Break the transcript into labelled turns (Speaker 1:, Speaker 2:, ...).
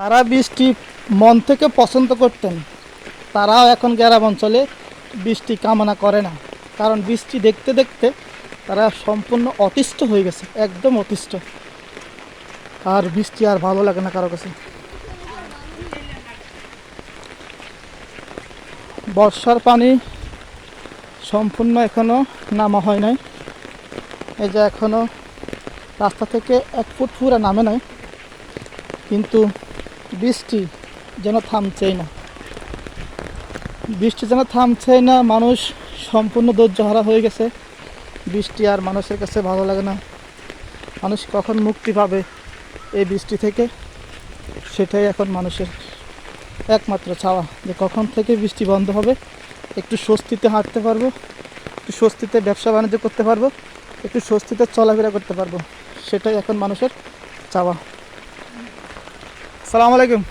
Speaker 1: তারা বৃষ্টি মন থেকে পছন্দ করতেন। তারাও এখন গ্রাম অঞ্চলে বৃষ্টি কামনা করে না। কারণ বৃষ্টি দেখতে দেখতে তারা সম্পূর্ণ অতিষ্ঠ হয়ে গেছে, একদম অতিষ্ঠ। আর বৃষ্টি আর ভালো লাগে না কারও কাছে। বর্ষার পানি সম্পূর্ণ এখনও নামা হয় নাই। এই যে এখনও রাস্তা থেকে এক ফুট পুরা নামে নাই। কিন্তু বৃষ্টি যেন থামছেই না। বৃষ্টি যেন থামছেই না, মানুষ সম্পূর্ণ ধৈর্যহারা হয়ে গেছে। বৃষ্টি আর মানুষের কাছে ভালো লাগে না। মানুষ কখন মুক্তি পাবে এই বৃষ্টি থেকে? সেটাই এখন মানুষের একমাত্র চাওয়া যে কখন থেকে বৃষ্টি বন্ধ হবে। একটু স্বস্তিতে হাঁটতে পারব, একটু স্বস্তিতে ব্যবসা বাণিজ্য করতে পারব, একটু স্বস্তিতে চলাফেরা করতে পারব। সেটাই এখন মানুষের চাওয়া। সালাম আলাইকুম